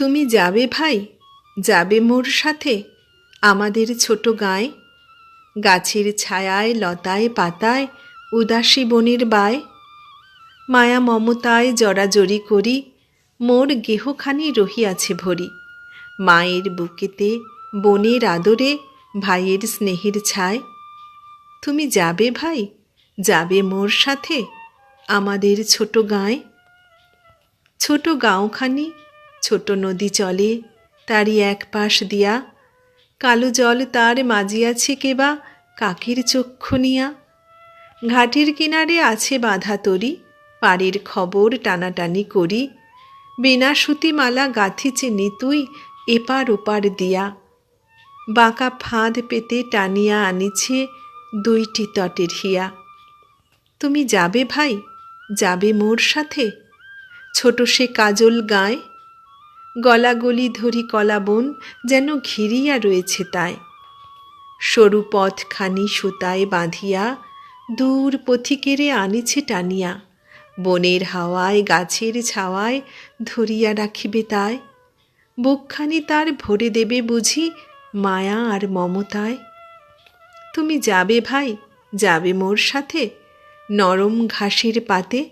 তুমি যাবে ভাই? যাবে মোর সাথে। আমাদের ছোট গায়ে। গাছের ছায়ায়, লতায়, পাতায়, উদাসী বনের বায়। মায়া মমতায় জড়াজড়ি করি, মোর গেহখানি রহিয়াছে ভরি। মায়ের বুকেতে, বনের আদরে, ভাইয়ের স্নেহের ছায়। তুমি যাবে ভাই? যাবে মোর সাথে? আমাদের ছোট গাঁয়ে। ছোট গাঁওখানি ছোট নদী চলে, তারই এক পাশ দিয়া। কালো জল তার মাজিয়াছে কেবা কাকের চক্ষু নিয়া। ঘাটের কিনারে আছে বাঁধা তরি, পাড়ের খবর টানাটানি করি। বিনা সুতিমালা গাঁথিছে নিতুই, এপার ওপার দিয়া। বাঁকা ফাঁদ পেতে টানিয়া আনিছে দুইটি তটের হিয়া। তুমি যাবে ভাই, যাবে মোর সাথে? ছোট সে কাজল গায় গলাগলি ধরি কলাবন যেন ঘিরিয়া রয়েছে তাই। সরু পথখানি সুতায় বাঁধিয়া দূর পথিকেরে আনিছে টানিয়া, বনের হাওয়ায় গাছের ছাওয়ায় ধরিয়া রাখিবে তাই। বুকখানি তার ভরে দেবে বুঝি মায়া আর মমতায়। তুমি যাবে ভাই, যাবে মোর সাথে, নরম ঘাসের পাতে,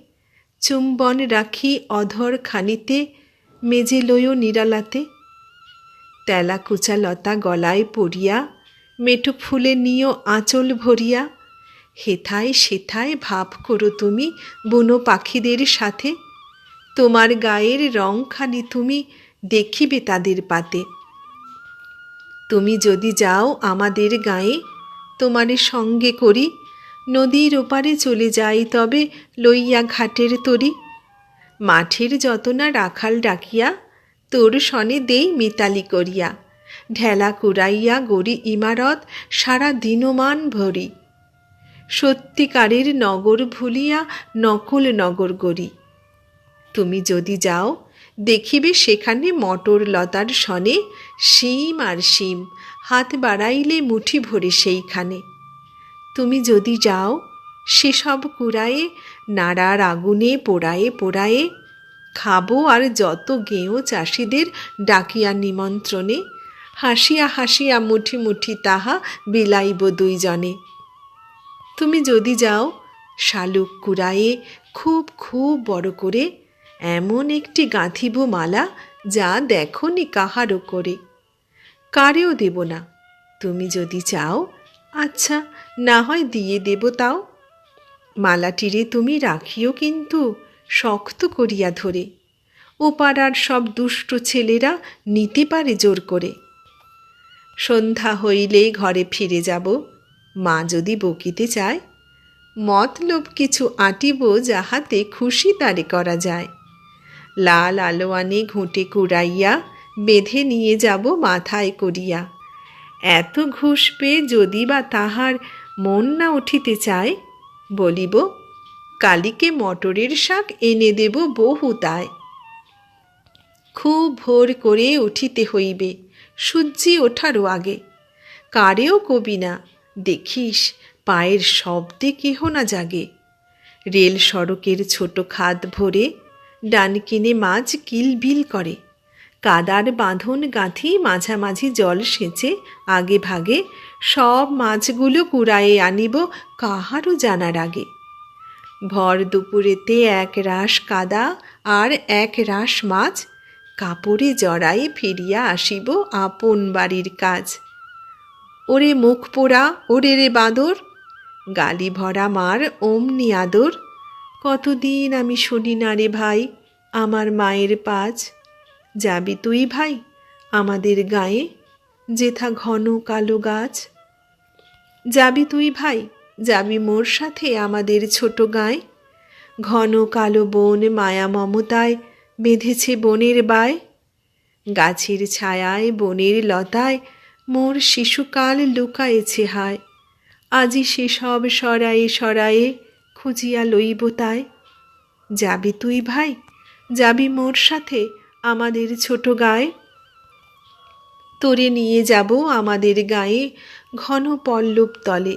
চুম্বন রাখি অধর খানিতে মেজে লইও নিরালাতে। তেলা কুচা লতা গলায় পড়িয়া মেটুক ফুলে নিও আঁচল ভরিয়া। হেথায় সেথায় ভাব করো তুমি বুনো পাখিদের সাথে। তোমার গায়ের রংখানি তুমি দেখিবে তাদের পাতে। তুমি যদি যাও আমাদের গায়ে, তোমারে সঙ্গে করি। নদীর ওপারে চলে যাই তবে লইয়া ঘাটের তরি। মাঠের যতনা রাখাল ডাকিয়া, তোর সনে দেই মিতালি করিয়া। ঢেলা কুড়াইয়া গড়ি ইমারত সারা দিনমান ভরি। সত্যিকারের নগর ভুলিয়া নকল নগর গড়ি। তুমি যদি যাও, দেখিবে সেখানে মটর লতার সনে শিম আর শিম, হাত বাড়াইলে মুঠি ভরে সেইখানে। তুমি যদি যাও সেসব কুড়ায়ে, নাড়ার আগুনে পোড়ায়ে পোড়ায়ে, খাব আর যত গেঁয়ো চাষিদের ডাকিয়া নিমন্ত্রণে, হাসিয়া হাসিয়া মুঠি মুঠি তাহা বিলাইব দুইজনে। তুমি যদি যাও, শালুক কুড়ায়ে খুব খুব বড় করে এমন একটি গাঁথিব মালা যা দেখনি কাহারও করে। কারেও দেব না। তুমি যদি চাও আচ্ছা না হয় দিয়ে দেব তাও। মালাটিরে তুমি রাখিও কিন্তু শক্ত করিয়া ধরে। ও পাড়ার সব দুষ্ট ছেলেরা নিতে পারে জোর করে। সন্ধ্যা হইলে ঘরে ফিরে যাব। মা যদি বকিতে চায়, মতলব কিছু আঁটিব যাহাতে খুশি তারে করা যায়। লাল আলোয়ানে ঘুঁটে কুড়াইয়া বেঁধে নিয়ে যাব মাথায় করিয়া। এত ঘুষ পেয়ে যদি বা তাহার মন না উঠিতে চায় বলিব, কালীকে মটরের শাক এনে দেব বহু তাই খুব ভোর করে উঠিতে হইবে, সূর্যি ওঠারও আগে। কারেও কবি না, দেখিস পায়ের শব্দে কেহ না জাগে। রেল সড়কের ছোট খাদ ভরে ডানকিনে মাছ কিলবিল করে। কাদার বাঁধন গাঁথি মাঝামাঝি জল সেচে আগে ভাগে সব মাছগুলো কুড়ায়ে আনিব কাহারও জানার আগে। ভর দুপুরেতে এক রাস কাদা আর এক রাস মাছ কাপড়ে জড়াই ফিরিয়া আসিব আপন বাড়ির কাজ। ওরে মুখ পোড়া, ওরে রে বাঁদর, গালি ভরা মার অমনি আদর, কতদিন আমি শুনি না রে ভাই আমার মায়ের পাজ। যাবি তুই ভাই? আমাদের গায়ে যেথা ঘন কালো গাছ। যাবি তুই ভাই? যাবি মোর সাথে আমাদের ছোট গায়ে। ঘন কালো বন মায়া মমতায় বেঁধেছে বনের বায়। গাছের ছায়ায় বনের লতায় মোর শিশুকাল লুকায়েছে হায়। আজি সেসব সরায়ে সরায়ে খুঁজিয়া লইব তাই। যাবি তুই ভাই? যাবি মোর সাথে আমাদের ছোট গায়ে তোরে নিয়ে যাব আমাদের গায়ে ঘন পল্লব তলে।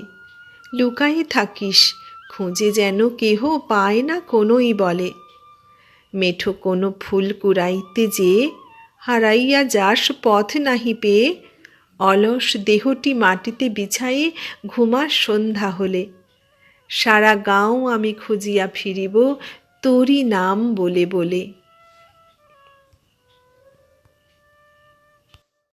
লুকায়ে থাকিস, খুঁজে যেন কেহ পায় না কোনোই বলে। মেঠো কোনো ফুল কুড়াইতে যে হারাইয়া যাস পথ নাহি পেয়ে, অলস দেহটি মাটিতে বিছায়ে ঘুমাস সন্ধ্যা হলে। সারা গাঁও আমি খুঁজিয়া ফিরিব, তোরই নাম বলে বলে।